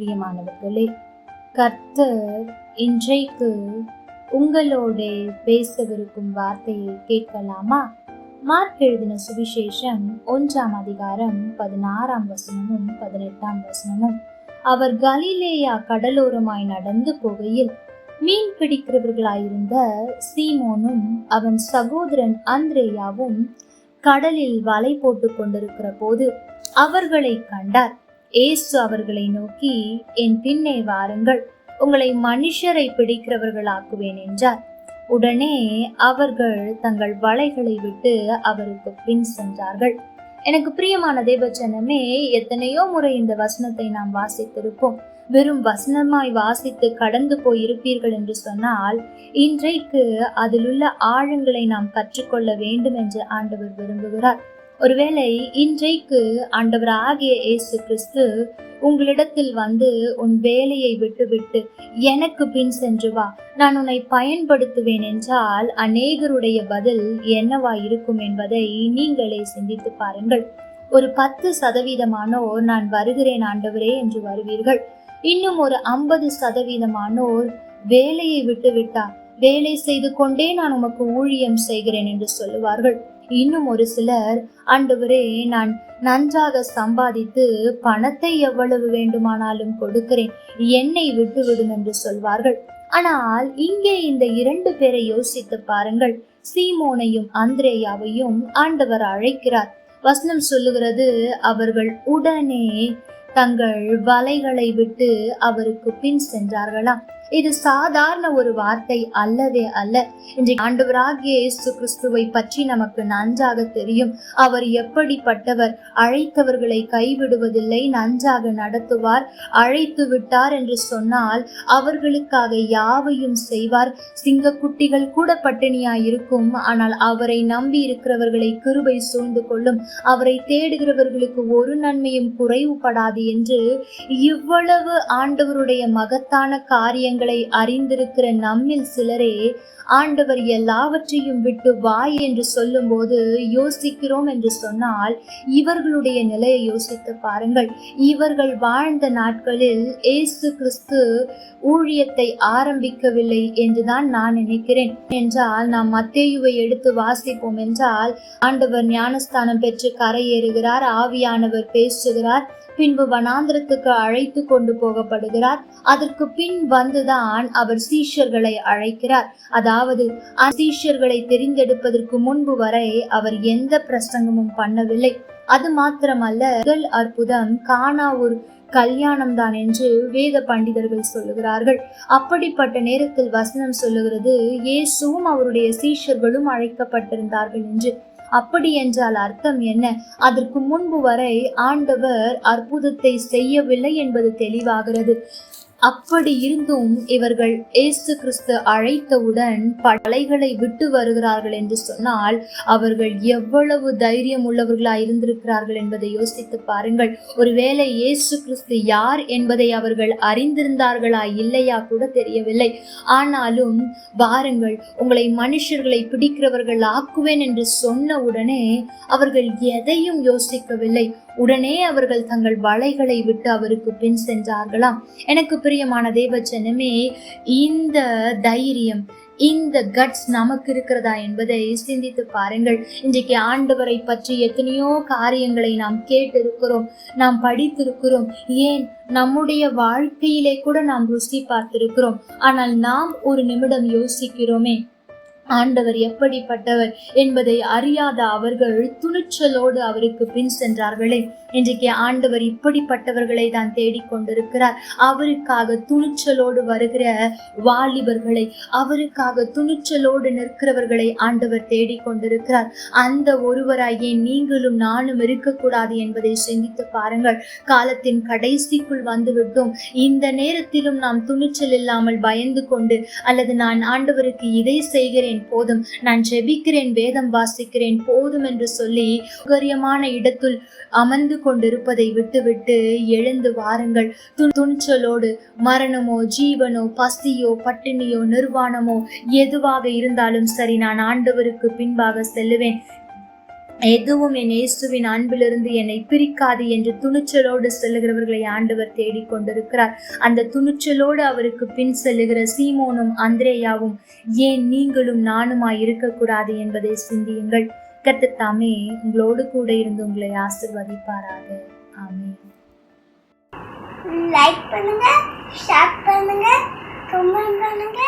பிரியமானவர்களே கர்த்தர் இன்றைக்கு உங்களோட பேசவிருக்கும் வார்த்தையை கேட்கலாமா? மார்க் எழுதின சுவிசேஷம் ஒன்றாம் அதிகாரம் பதினாறாம் வசனமும் பதினெட்டாம் வசனமும் அவர் கலிலேயா கடலோரமாய் நடந்து போகையில் மீன் பிடிக்கிறவர்களாயிருந்த சீமோனும் அவன் சகோதரன் அந்திரேயாவும் கடலில் வலை போட்டு கொண்டிருக்கிற போது அவர்களை கண்டார். ஏசு அவர்களை நோக்கி என் பின்னே வாருங்கள். உங்களை மனுஷரை பிடிக்கிறவர்களாக்குவேன் என்றார். உடனே அவர்கள் தங்கள் வலைகளை விட்டு அவருக்கு பின் சென்றார்கள். எனக்கு பிரியமான தேவச்சனமே எத்தனையோ முறை இந்த வசனத்தை நாம் வாசித்திருப்போம். வெறும் வசனமாய் வாசித்து கடந்து போயிருப்பீர்கள் என்று சொன்னால் இன்றைக்கு அதிலுள்ள ஆழங்களை நாம் கற்றுக்கொள்ள வேண்டும் என்று ஆண்டவர் விரும்புகிறார். ஒருவேளை இன்றைக்கு ஆண்டவர் ஆகிய இயேசு கிறிஸ்து உங்களிடத்தில் வந்து உன் வேலையை விட்டுவிட்டு எனக்கு பின் சென்று வா. நான் உன்னை பயன்படுத்துவேன் என்றால் அநேகருடைய பதில் என்னவா இருக்கும் என்பதை நீங்களே சிந்தித்து பாருங்கள். ஒரு பத்து சதவீதமானோர் நான் வருகிறேன் ஆண்டவரே என்று வருவீர்கள். இன்னும் ஒரு ஐம்பது சதவீதமானோர் வேலையை விட்டுவிட்டா வேலை செய்து கொண்டே நான் உமக்கு ஊழியம் செய்கிறேன் என்று சொல்லுவார்கள். இன்னும் ஒரு சிலர் ஆண்டவரே நான் நன்றாக சம்பாதித்து பணத்தை எவ்வளவு வேண்டுமானாலும் கொடுக்கிறேன். என்னை விட்டு விடும் என்று சொல்வார்கள். ஆனால் இங்கே இந்த இரண்டு பேரை யோசித்து பாருங்கள். சீமோனையும் அந்திரேயாவையும் ஆண்டவர் அழைக்கிறார். வசனம் சொல்லுகிறது அவர்கள் உடனே தங்கள் வலைகளை விட்டு அவருக்கு பின் சென்றார்களாம். இது சாதாரண ஒரு வார்த்தை அல்லவே அல்ல. இன்றைக்கு ஆண்டவராகிய இயேசு கிறிஸ்துவை பற்றி நமக்கு நன்றாக தெரியும். அவர் எப்படிப்பட்டவர்? அழைத்தவர்களை கைவிடுவதில்லை நன்றாக நடத்துவார் அழைத்து விட்டார் என்று சொன்னால் அவர்களுக்காக யாவையும் செய்வார். சிங்கக்குட்டிகள் கூட பட்டினியாய் இருக்கும். ஆனால் அவரை நம்பி இருக்கிறவர்களை கிருபை சூழ்ந்து கொள்ளும். அவரை தேடுகிறவர்களுக்கு ஒரு நன்மையும் குறைவுபடாது என்று இவ்வளவு ஆண்டவருடைய மகத்தான காரியங்கள் அறிந்திருக்கிற நம்மில் சிலரே ஆண்டவர் எல்லாவற்றையும் விட்டு வாய் என்று சொல்லும்போது யோசிக்கிறோம் என்று சொன்னால் இவர்களுடைய நிலையை யோசித்து பாருங்கள். இவர்கள் வாழ்ந்த நாட்களில் ஏசு கிறிஸ்து ஊழியத்தை ஆரம்பிக்கவில்லை என்றுதான் நான் நினைக்கிறேன். என்றால் நாம் மத்தேயுவை எடுத்து வாசிப்போம் என்றால் ஆண்டவர் ஞானஸ்தானம் பெற்று கரையேறுகிறார் ஆவியானவர் பேசுகிறார் பின்பு வனாந்திரத்துக்கு அழைத்து கொண்டு போகப்படுகிறார். அதற்கு பின் வந்துதான் தான் அவர் சீஷர்களை அழைக்கிறார். அதாவது சீஷர்களை தெரிந்தெடுப்பதற்கு முன்பு வரை அவர் எந்த பிரசங்கமும் பண்ணவில்லை. அது மாத்திரமல்ல முதல் அற்புதம் காணா ஒரு கல்யாணம் தான் என்று வேத பண்டிதர்கள் சொல்லுகிறார்கள். அப்படிப்பட்ட நேரத்தில் வசனம் சொல்லுகிறது இயேசுவும் அவருடைய சீஷர்களும் அழைக்கப்பட்டிருந்தார்கள் என்று. அப்படி என்றால் அர்த்தம் என்ன? அதற்கு முன்பு வரை ஆண்டவர் அற்புதத்தை செய்யவில்லை என்பது தெளிவாகிறது. அப்படி இருந்தும் இவர்கள் இயேசு கிறிஸ்து அழைத்தவுடன் படைகளை விட்டு வருகிறார்கள் என்று சொன்னால் அவர்கள் எவ்வளவு தைரியம் உள்ளவர்களாய் இருந்திருக்கிறார்கள் என்பதை யோசித்து பாருங்கள். ஒருவேளை இயேசு கிறிஸ்து யார் என்பதை அவர்கள் அறிந்திருந்தார்களா இல்லையா கூட தெரியவில்லை. ஆனாலும் வாருங்கள் உங்களை மனுஷர்களை பிடிக்கிறவர்கள் ஆக்குவேன் என்று சொன்ன உடனே அவர்கள் எதையும் யோசிக்கவில்லை. உடனே அவர்கள் தங்கள் வலைகளை விட்டு அவருக்கு பின் சென்றார்களாம். எனக்கு பிரியமான தேவச்சனமே இந்த தைரியம் இந்த கட்ஸ் நமக்கு இருக்கிறதா என்பதை சிந்தித்து பாருங்கள். இன்றைக்கு ஆண்டவரை பற்றி எத்தனையோ காரியங்களை நாம் கேட்டிருக்கிறோம் நாம் படித்திருக்கிறோம். ஏன்? நம்முடைய வாழ்க்கையிலே கூட நாம் ருசி பார்த்திருக்கிறோம். ஆனால் நாம் ஒரு நிமிடம் யோசிக்கிறோமே. ஆண்டவர் எப்படிப்பட்டவர் என்பதை அறியாத அவர்கள் துணிச்சலோடு அவருக்கு பின் சென்றார்களே. இன்றைக்கு ஆண்டவர் இப்படிப்பட்டவர்களை தான் தேடிக்கொண்டிருக்கிறார் அவருக்காக துணிச்சலோடு வருகிற வாலிபர்களை அவருக்காக துணிச்சலோடு நிற்கிறவர்களை ஆண்டவர் தேடிக்கொண்டிருக்கிறார் அந்த ஒருவராயே நீங்களும் நானும் இருக்கக்கூடாது என்பதை சிந்தித்து பாருங்கள். காலத்தின் கடைசிக்குள் வந்துவிட்டோம். இந்த நேரத்திலும் நாம் துணிச்சல் இல்லாமல் பயந்து கொண்டு அல்லது நான் ஆண்டவருக்கு இதை செய்கிறேன் போதும். நான் ஜெபிக்கிறேன் வேதம் வாசிக்கிறேன் போதும் என்று சொல்லி சௌகரியமான இடத்துள் அமர்ந்து கொண்டிருப்பதை விட்டுவிட்டு எழுந்து வாருங்கள். து- துணிச்சலோடு மரணமோ ஜீவனோ பசியோ பட்டினியோ நிர்வாணமோ எதுவாக இருந்தாலும் சரி நான் ஆண்டவருக்கு பின்பாக செல்லுவேன். எதுவும் என் இயேசுவின் அன்பிலிருந்து என்னை பிரிக்காது என்று துணிச்சலோடு செல்லுகிறவர்களை ஆண்டவர் தேடிக் கொண்டிருக்கிறார். அந்த துணிச்சலோடு அவருக்கு பின் செல்லுகிற சீமோனும் அந்திரேயாவும் ஏன் நீங்களும் நானுமாய் இருக்கக்கூடாது என்பதை சிந்தியுங்கள். கர்த்தர் தாமே உங்களோடு கூட இருந்து உங்களை ஆசிர்வதிப்பாராக. ஆமே லைக் பண்ணுங்க ஷேர் பண்ணுங்க கமெண்ட் பண்ணுங்க.